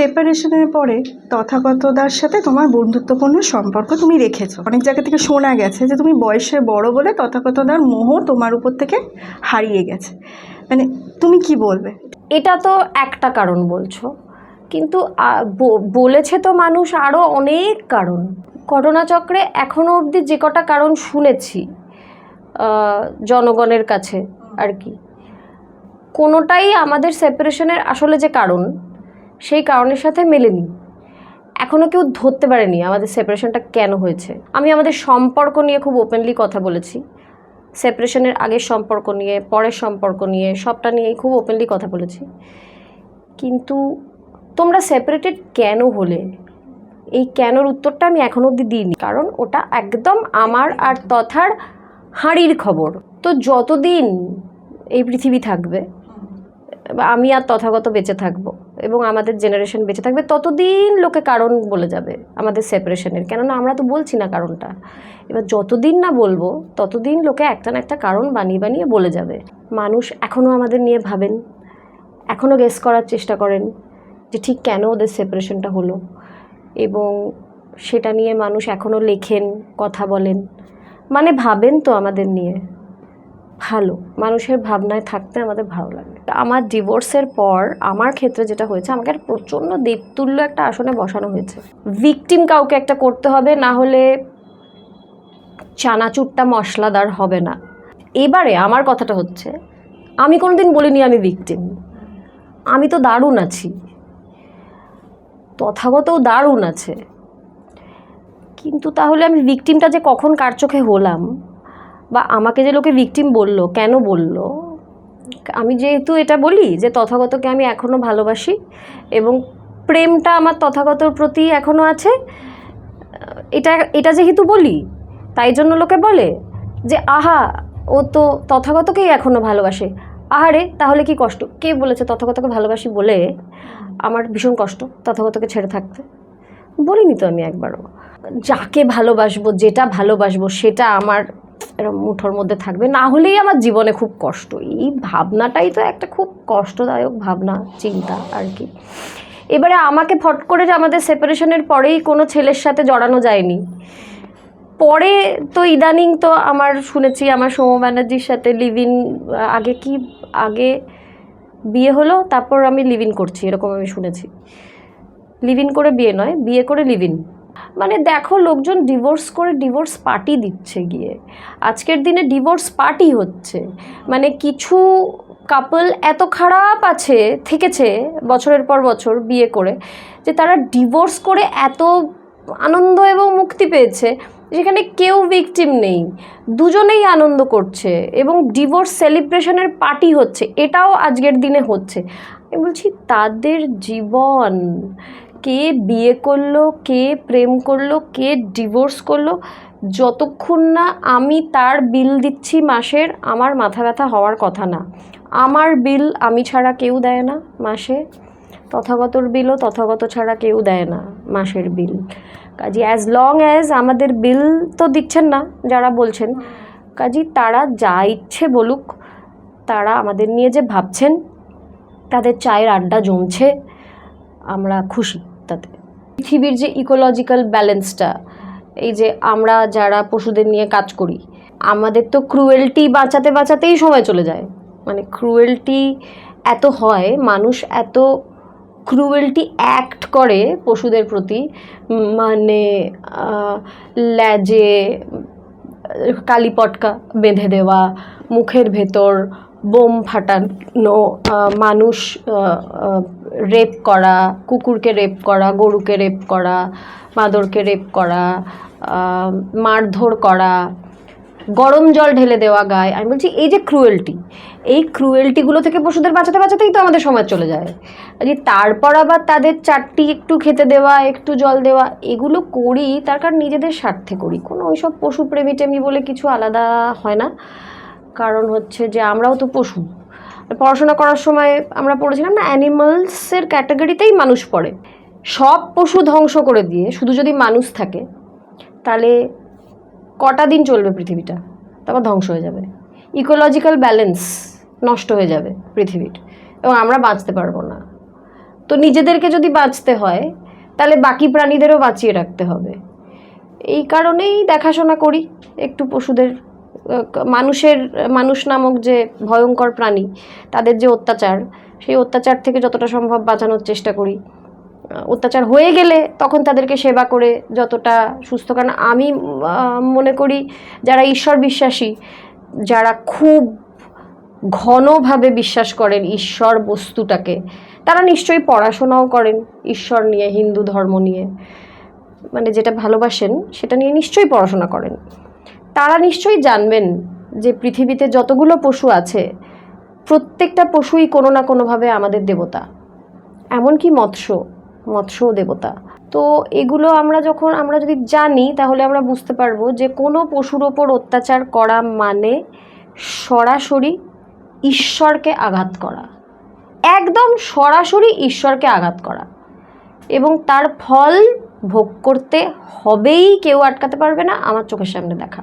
সেপারেশনের পরে তথাগতদার সাথে তোমার বন্ধুত্বপূর্ণ সম্পর্ক তুমি রেখেছো। অনেক জায়গা থেকে শোনা গেছে যে তুমি বয়সে বড় বলে তথাগতদার মোহ তোমার উপর থেকে হারিয়ে গেছে। মানে তুমি কি বলবে? এটা তো একটা কারণ বলছো। কিন্তু বলেছে তো মানুষ আরও অনেক কারণ। ঘটনাচক্রে এখনও অবধি যে কটা কারণ শুনেছি জনগণের কাছে আর কি। কোনোটাই আমাদের সেপারেশনের আসলে যে কারণ সেই কারণের সাথে মেলেনি। এখনও কেউ ধরতে পারেনি আমাদের সেপারেশনটা কেন হয়েছে। আমি আমাদের সম্পর্ক নিয়ে খুব ওপেনলি কথা বলেছি। সেপারেশনের আগের সম্পর্ক নিয়ে, পরের সম্পর্ক নিয়ে, সবটা নিয়েই খুব ওপেনলি কথা বলেছি। কিন্তু তোমরা সেপারেটেড কেন হলে? এই কেনর উত্তরটা আমি এখনও অবধি দিইনি। কারণ ওটা একদম আমার আর তথার হাঁড়ির খবর। তো যতদিন এই পৃথিবী থাকবে, আমি আর তথাগত বেঁচে থাকব। এবং আমাদের জেনারেশন বেঁচে থাকবে, ততদিন লোকে কারণ বলে যাবে আমাদের সেপারেশনের কেননা আমরা তো বলছি না কারণটা। এবার যতদিন না বলব, ততদিন লোকে একটা না একটা কারণ বানিয়ে বানিয়ে বলে যাবে। মানুষ এখনও আমাদের নিয়ে ভাবেন এখনও গেস করার চেষ্টা করেন যে ঠিক কেন ওদের সেপারেশনটা হলো। এবং সেটা নিয়ে মানুষ এখনও লেখেন, কথা বলেন। মানে ভাবেন তো আমাদের নিয়ে। ভালো। মানুষের ভাবনায় থাকতে আমাদের ভালো লাগে। আমার ডিভোর্সের পর আমার ক্ষেত্রে যেটা হয়েছে, আমাকে প্রচণ্ড দেবতুল্য একটা আসনে বসানো হয়েছে। ভিকটিম কাউকে একটা করতে হবে, না হলে চানাচুরটা মশলাদার হবে না। এবারে আমার কথাটা হচ্ছে, আমি কোনোদিন বলিনি আমি ভিকটিম আমি তো দারুণ আছি। তথাগতও দারুণ আছে। কিন্তু তাহলে আমি ভিকটিমটা যে কখন কার চোখে হলাম? বা আমাকে যে লোকে ভিকটিম বলল, কেন বলল? আমি যেহেতু এটা বলি যে তথাগতকে আমি এখনও ভালোবাসি এবং প্রেমটা আমার তথাগতর প্রতি এখনও আছে, এটা এটা যেহেতু বলি, তাই জন্য লোকে বলে যে, আহা, ও তো তথাগতকেই এখনও ভালোবাসে। আহারে তাহলে কি কষ্ট? কে বলেছে তথাগতকে ভালোবাসি বলে আমার ভীষণ কষ্ট তথাগতকে ছেড়ে থাকতে? বলিনি তো আমি একবারও। যাকে ভালোবাসবো, যেটা ভালোবাসবো, সেটা আমার মুঠোর মধ্যে থাকবে। না হলেই আমার জীবনে খুব কষ্ট। এই ভাবনাটাই তো একটা খুব কষ্টদায়ক ভাবনা, চিন্তা আর কি। এবারে আমাকে ফট করে যে আমাদের সেপারেশনের পরেই কোনো ছেলের সাথে জড়ানো যায়নি। পরে তো ইদানিং তো আমার শুনেছি আমার সৌম্য ব্যানার্জির সাথে লিভ ইন আগে কি, আগে বিয়ে হলো, তারপর আমি লিভ ইন করছি, এরকম আমি শুনেছি। লিভ ইন করে বিয়ে নয়, বিয়ে করে লিভ ইন মানে দেখো, লোকজন ডিভোর্স করে ডিভোর্স পার্টি দিচ্ছে গিয়ে। আজকের দিনে ডিভোর্স পার্টি হচ্ছে। মানে কিছু কাপল এত খারাপ আছে, থেকেছে বছরের পর বছর বিয়ে করে, যে তারা ডিভোর্স করে এত আনন্দ এবং মুক্তি পেয়েছে, যেখানে কেউ ভিকটিম নেই। দুজনেই আনন্দ করছে এবং ডিভোর্স সেলিব্রেশনের পার্টি হচ্ছে। এটাও আজকের দিনে হচ্ছে। আমি বলছি, তাদের জীবন কে বিয়ে করল, কে প্রেম করল, কে ডিভোর্স করল, যতক্ষণ না আমি তার বিল দিচ্ছি মাসের, আমার মাথা ব্যথা হওয়ার কথা না। আমার বিল আমি ছাড়া কেউ দেয় না মাসে। তথাগতর বিলও তথাগত ছাড়া কেউ দেয় না মাসের বিল কাজে অ্যাজ লং অ্যাজ আমাদের বিল তো দিচ্ছেন না, যারা বলছেন। কাজী, তারা যা ইচ্ছে বলুক, তারা আমাদের নিয়ে যে ভাবছেন, তাদের চায়ের আড্ডা জমছে, আমরা খুশি। তাতে। পৃথিবীর যে ইকোলজিক্যাল ব্যালেন্সটা এই যে আমরা যারা পশুদের নিয়ে কাজ করি, আমাদের তো ক্রুয়েলটি বাঁচাতে বাঁচাতেই সময় চলে যায়। মানে ক্রুয়েলটি এত হয়, মানুষ এত ক্রুয়েলটি অ্যাক্ট করে পশুদের প্রতি মানে ল্যাজে, কালি পটকা বেঁধে দেওয়া, মুখের ভেতর বোম ফাটানো মানুষ রেপ করা, কুকুরকে রেপ করা, গরুকে রেপ করা, মাদরকে রেপ করা মারধর করা, গরম জল ঢেলে দেওয়া গায়ে। আমি বলছি, এই যে ক্রুয়েলটি এই ক্রুয়েলটিগুলো থেকে পশুদের বাঁচাতে, বাঁচাতেই তো আমাদের সমাজ চলে যায়। যে তারপর আবার তাদের চারটি একটু খেতে দেওয়া, একটু জল দেওয়া, এগুলো করি, তার কারণ নিজেদের স্বার্থে করি। কোনো ওইসব পশু প্রেমী টেমি বলে কিছু আলাদা হয় না। কারণ হচ্ছে যে আমরাও তো পশু। পড়াশোনা করার সময় আমরা পড়েছিলাম না অ্যানিমালসের ক্যাটাগরিতেই মানুষ পড়ে। সব পশু ধ্বংস করে দিয়ে শুধু যদি মানুষ থাকে, তাহলে কটা দিন চলবে পৃথিবীটা? তারপর ধ্বংস হয়ে যাবে। ইকোলজিক্যাল ব্যালেন্স নষ্ট হয়ে যাবে পৃথিবীর। এবং আমরা বাঁচতে পারব না। তো নিজেদেরকে যদি বাঁচতে হয়, তাহলে বাকি প্রাণীদেরও বাঁচিয়ে রাখতে হবে। এই কারণেই দেখাশোনা করি, একটু পশুদের মানুষের, মানুষ নামক যে ভয়ঙ্কর প্রাণী, তাদের যে অত্যাচার, সেই অত্যাচার থেকে যতটা সম্ভব বাঁচানোর চেষ্টা করি। অত্যাচার হয়ে গেলে তখন তাদেরকে সেবা করে যতটা সুস্থ। কারণ আমি মনে করি যারা ঈশ্বর বিশ্বাসী, যারা খুব ঘনভাবে বিশ্বাস করেন ঈশ্বর বস্তুটাকে, তারা নিশ্চয়ই পড়াশোনাও করেন ঈশ্বর নিয়ে, হিন্দু ধর্ম নিয়ে। মানে যেটা ভালোবাসেন, সেটা নিয়ে নিশ্চয়ই পড়াশোনা করেন। তারা নিশ্চয়ই জানবেন যে পৃথিবীতে যতগুলো পশু আছে, প্রত্যেকটা পশুই কোনো না কোনোভাবে আমাদের দেবতা। এমনকি মৎস্য মৎস্য দেবতা। তো এগুলো আমরা যখন, আমরা যদি জানি, তাহলে আমরা বুঝতে পারব যে কোনো পশুর ওপর অত্যাচার করা মানে সরাসরি ঈশ্বরকে আঘাত করা। একদম সরাসরি ঈশ্বরকে আঘাত করা। এবং তার ফল ভোগ করতে হবেই কেউ আটকাতে পারবে না, আমার চোখের সামনে দেখা।